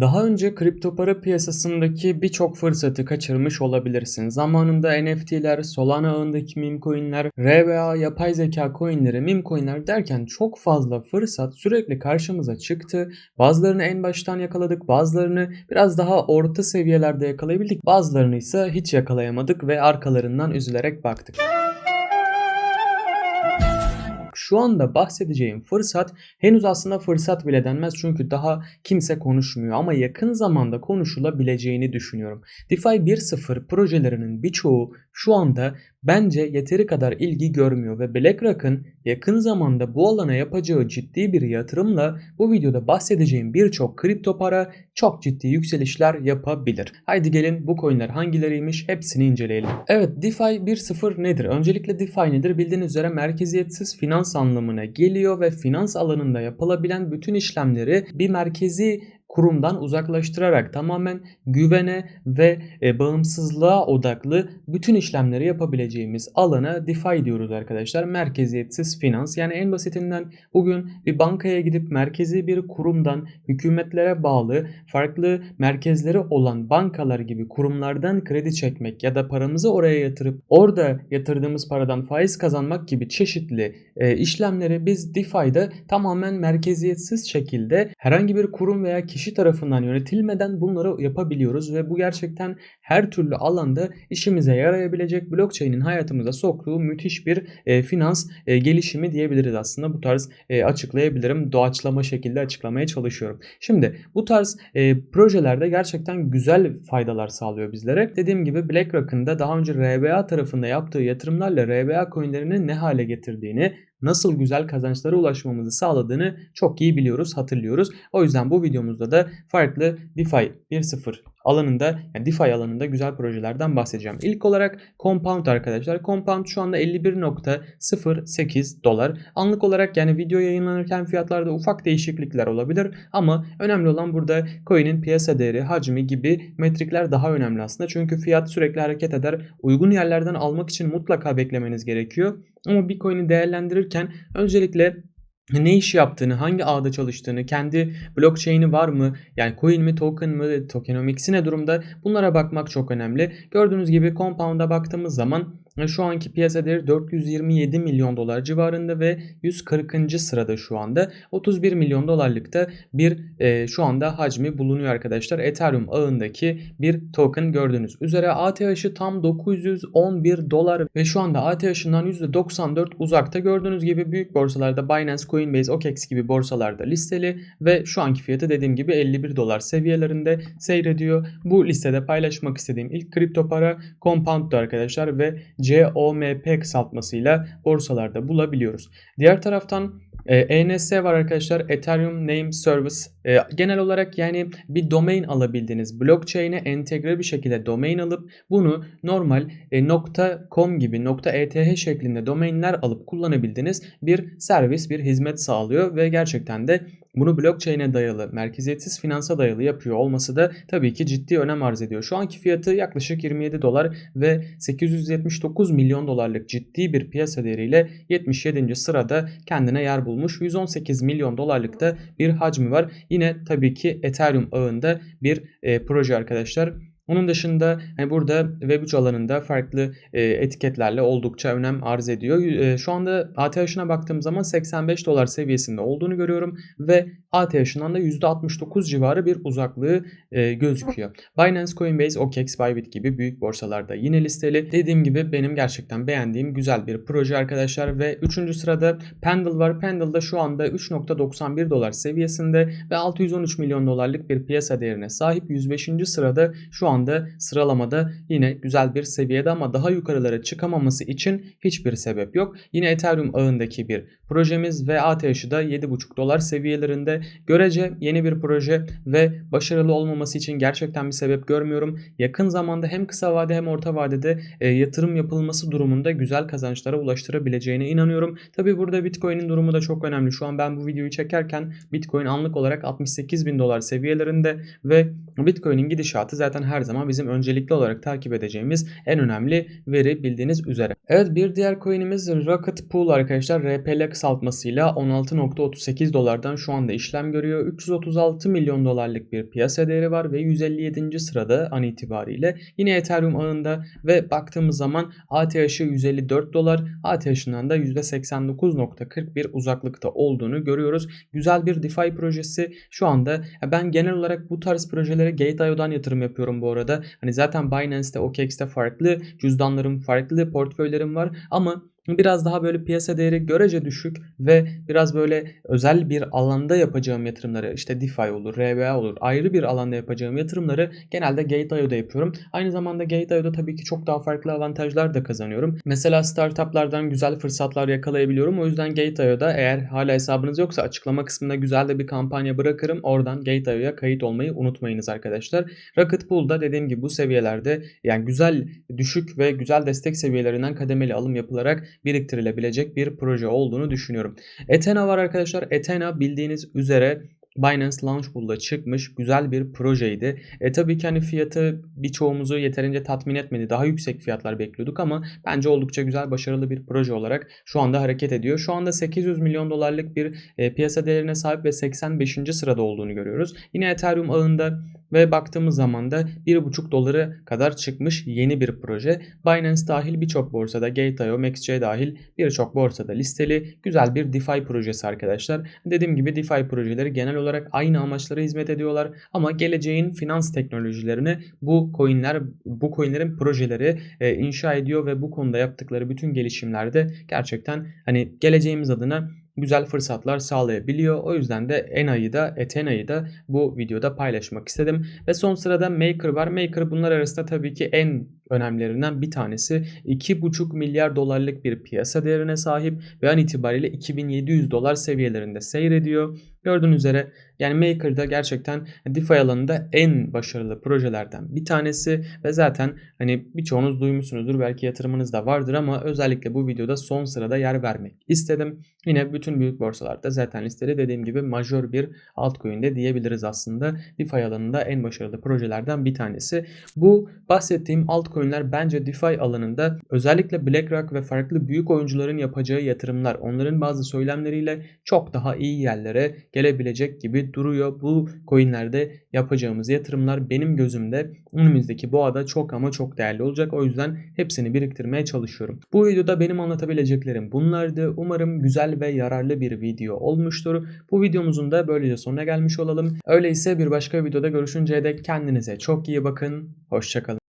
Daha önce kripto para piyasasındaki birçok fırsatı kaçırmış olabilirsin. Zamanında NFT'ler, Solana ağındaki meme coin'ler, RBA, yapay zeka coin'leri, meme coin'ler derken çok fazla fırsat sürekli karşımıza çıktı. Bazılarını en baştan yakaladık, bazılarını biraz daha orta seviyelerde yakalayabildik, bazılarını ise hiç yakalayamadık ve arkalarından üzülerek baktık. Şu anda bahsedeceğim fırsat henüz aslında fırsat bile denmez çünkü daha kimse konuşmuyor ama yakın zamanda konuşulabileceğini düşünüyorum. DeFi 1.0 projelerinin birçoğu şu anda bence yeteri kadar ilgi görmüyor ve BlackRock'ın yakın zamanda bu alana yapacağı ciddi bir yatırımla bu videoda bahsedeceğim birçok kripto para çok ciddi yükselişler yapabilir. Haydi gelin bu coinler hangileriymiş hepsini inceleyelim. Evet DeFi 1.0 nedir? Öncelikle DeFi nedir? Bildiğiniz üzere merkeziyetsiz finans anlamına geliyor ve finans alanında yapılabilen bütün işlemleri bir merkezi kurumdan uzaklaştırarak tamamen güvene ve e, bağımsızlığa odaklı bütün işlemleri yapabileceğimiz alana DeFi diyoruz arkadaşlar. Merkeziyetsiz finans. Yani en basitinden bugün bir bankaya gidip merkezi bir kurumdan hükümetlere bağlı farklı merkezleri olan bankalar gibi kurumlardan kredi çekmek ya da paramızı oraya yatırıp orada yatırdığımız paradan faiz kazanmak gibi çeşitli e, işlemleri biz DeFi'de tamamen merkeziyetsiz şekilde herhangi bir kurum veya kişi tarafından yönetilmeden bunları yapabiliyoruz ve bu gerçekten her türlü alanda işimize yarayabilecek blockchain'in hayatımıza soktuğu müthiş bir e, finans e, gelişimi diyebiliriz aslında. Bu tarz e, açıklayabilirim. Doğaçlama şekilde açıklamaya çalışıyorum. Şimdi bu tarz e, projelerde gerçekten güzel faydalar sağlıyor bizlere. Dediğim gibi BlackRock'ın da daha önce RBA tarafında yaptığı yatırımlarla RBA coinlerini ne hale getirdiğini nasıl güzel kazançlara ulaşmamızı sağladığını çok iyi biliyoruz, hatırlıyoruz. O yüzden bu videomuzda da farklı DeFi 1.0 alanında yani DeFi alanında güzel projelerden bahsedeceğim. İlk olarak Compound arkadaşlar. Compound şu anda 51.08 dolar. Anlık olarak yani video yayınlanırken fiyatlarda ufak değişiklikler olabilir ama önemli olan burada coin'in piyasa değeri, hacmi gibi metrikler daha önemli aslında. Çünkü fiyat sürekli hareket eder. Uygun yerlerden almak için mutlaka beklemeniz gerekiyor. Ama bir coin'i değerlendirirken öncelikle ne iş yaptığını, hangi ağda çalıştığını, kendi blockchain'i var mı, yani coin mi, token mı, tokenomics'i ne durumda bunlara bakmak çok önemli. Gördüğünüz gibi Compound'a baktığımız zaman şu anki piyasa değeri 427 milyon dolar civarında ve 140. sırada şu anda. 31 milyon dolarlıkta bir e, şu anda hacmi bulunuyor arkadaşlar. Ethereum ağındaki bir token gördüğünüz üzere ATH'ı tam 911 dolar ve şu anda ATH'ından %94 uzakta. Gördüğünüz gibi büyük borsalarda Binance, Coinbase, OKEX gibi borsalarda listeli ve şu anki fiyatı dediğim gibi 51 dolar seviyelerinde seyrediyor. Bu listede paylaşmak istediğim ilk kripto para Compound'du arkadaşlar ve COMP kısaltmasıyla borsalarda bulabiliyoruz. Diğer taraftan ENS var arkadaşlar. Ethereum Name Service. E, genel olarak yani bir domain alabildiğiniz blockchain'e entegre bir şekilde domain alıp bunu normal e, .com gibi .eth şeklinde domainler alıp kullanabildiğiniz bir servis, bir hizmet sağlıyor ve gerçekten de bunu blockchain'e dayalı, merkeziyetsiz finansa dayalı yapıyor olması da tabii ki ciddi önem arz ediyor. Şu anki fiyatı yaklaşık 27 dolar ve 879 milyon dolarlık ciddi bir piyasa değeriyle 77. sırada kendine yer bulmuş. 118 milyon dolarlık da bir hacmi var. Yine tabii ki Ethereum ağında bir e, proje arkadaşlar. Onun dışında yani burada Web3 alanında farklı e, etiketlerle oldukça önem arz ediyor. E, şu anda ATH'ına baktığım zaman 85 dolar seviyesinde olduğunu görüyorum ve ATH'ından da %69 civarı bir uzaklığı e, gözüküyor. Binance, Coinbase, OKEx, Bybit gibi büyük borsalarda yine listeli. Dediğim gibi benim gerçekten beğendiğim güzel bir proje arkadaşlar ve 3. sırada Pendle var. Pendle da şu anda 3.91 dolar seviyesinde ve 613 milyon dolarlık bir piyasa değerine sahip. 105. sırada şu an anda sıralamada yine güzel bir seviyede ama daha yukarılara çıkamaması için hiçbir sebep yok. Yine Ethereum ağındaki bir projemiz ve ATH'ı da 7,5 dolar seviyelerinde. Görece yeni bir proje ve başarılı olmaması için gerçekten bir sebep görmüyorum. Yakın zamanda hem kısa vade hem orta vadede e, yatırım yapılması durumunda güzel kazançlara ulaştırabileceğine inanıyorum. Tabi burada Bitcoin'in durumu da çok önemli. Şu an ben bu videoyu çekerken Bitcoin anlık olarak 68 bin dolar seviyelerinde ve Bitcoin'in gidişatı zaten her zaman bizim öncelikli olarak takip edeceğimiz en önemli veri bildiğiniz üzere. Evet bir diğer coin'imiz Rocket Pool arkadaşlar. RPL kısaltmasıyla 16.38 dolardan şu anda işlem görüyor. 336 milyon dolarlık bir piyasa değeri var ve 157. sırada an itibariyle. Yine Ethereum ağında ve baktığımız zaman ATH'ı 154 dolar, ATH'ından da %89.41 uzaklıkta olduğunu görüyoruz. Güzel bir DeFi projesi. Şu anda ben genel olarak bu tarz projelere Gate.io'dan yatırım yapıyorum bu arada. Hani zaten Binance'te, OKX'te farklı cüzdanlarım, farklı portföylerim var. Ama biraz daha böyle piyasa değeri görece düşük ve biraz böyle özel bir alanda yapacağım yatırımları işte DeFi olur, RBA olur ayrı bir alanda yapacağım yatırımları genelde Gate.io'da yapıyorum. Aynı zamanda Gate.io'da tabii ki çok daha farklı avantajlar da kazanıyorum. Mesela startuplardan güzel fırsatlar yakalayabiliyorum. O yüzden Gate.io'da eğer hala hesabınız yoksa açıklama kısmında güzel de bir kampanya bırakırım. Oradan Gate.io'ya kayıt olmayı unutmayınız arkadaşlar. Rocket Pool'da dediğim gibi bu seviyelerde yani güzel düşük ve güzel destek seviyelerinden kademeli alım yapılarak biriktirilebilecek bir proje olduğunu düşünüyorum. Ethena var arkadaşlar. Ethena bildiğiniz üzere Binance Launch Pool'da çıkmış güzel bir projeydi. E tabii ki hani fiyatı birçoğumuzu yeterince tatmin etmedi. Daha yüksek fiyatlar bekliyorduk ama bence oldukça güzel başarılı bir proje olarak şu anda hareket ediyor. Şu anda 800 milyon dolarlık bir e, piyasa değerine sahip ve 85. sırada olduğunu görüyoruz. Yine Ethereum ağında ve baktığımız zaman da 1,5 doları kadar çıkmış yeni bir proje. Binance dahil birçok borsada, Gate.io, MaxC dahil birçok borsada listeli güzel bir DeFi projesi arkadaşlar. Dediğim gibi DeFi projeleri genel olarak aynı amaçlara hizmet ediyorlar ama geleceğin finans teknolojilerini bu coinler, bu coinlerin projeleri e, inşa ediyor ve bu konuda yaptıkları bütün gelişimlerde gerçekten hani geleceğimiz adına güzel fırsatlar sağlayabiliyor. O yüzden de Ena'yı da Ethena'yı da bu videoda paylaşmak istedim. Ve son sırada Maker var. Maker bunlar arasında tabii ki en önemlilerinden bir tanesi 2,5 milyar dolarlık bir piyasa değerine sahip ve an itibariyle 2700 dolar seviyelerinde seyrediyor. Gördüğünüz üzere yani Maker'da gerçekten DeFi alanında en başarılı projelerden bir tanesi ve zaten hani birçoğunuz duymuşsunuzdur belki yatırımınız da vardır ama özellikle bu videoda son sırada yer vermek istedim. Yine bütün büyük borsalarda zaten listeli dediğim gibi majör bir altcoin'de diyebiliriz aslında. DeFi alanında en başarılı projelerden bir tanesi. Bu bahsettiğim altcoin'ler bence DeFi alanında özellikle BlackRock ve farklı büyük oyuncuların yapacağı yatırımlar onların bazı söylemleriyle çok daha iyi yerlere gelebilecek gibi duruyor. Bu coinlerde yapacağımız yatırımlar benim gözümde önümüzdeki boğada çok ama çok değerli olacak. O yüzden hepsini biriktirmeye çalışıyorum. Bu videoda benim anlatabileceklerim bunlardı. Umarım güzel ve yararlı bir video olmuştur. Bu videomuzun da böylece sonuna gelmiş olalım. Öyleyse bir başka videoda görüşünceye dek kendinize çok iyi bakın. Hoşçakalın.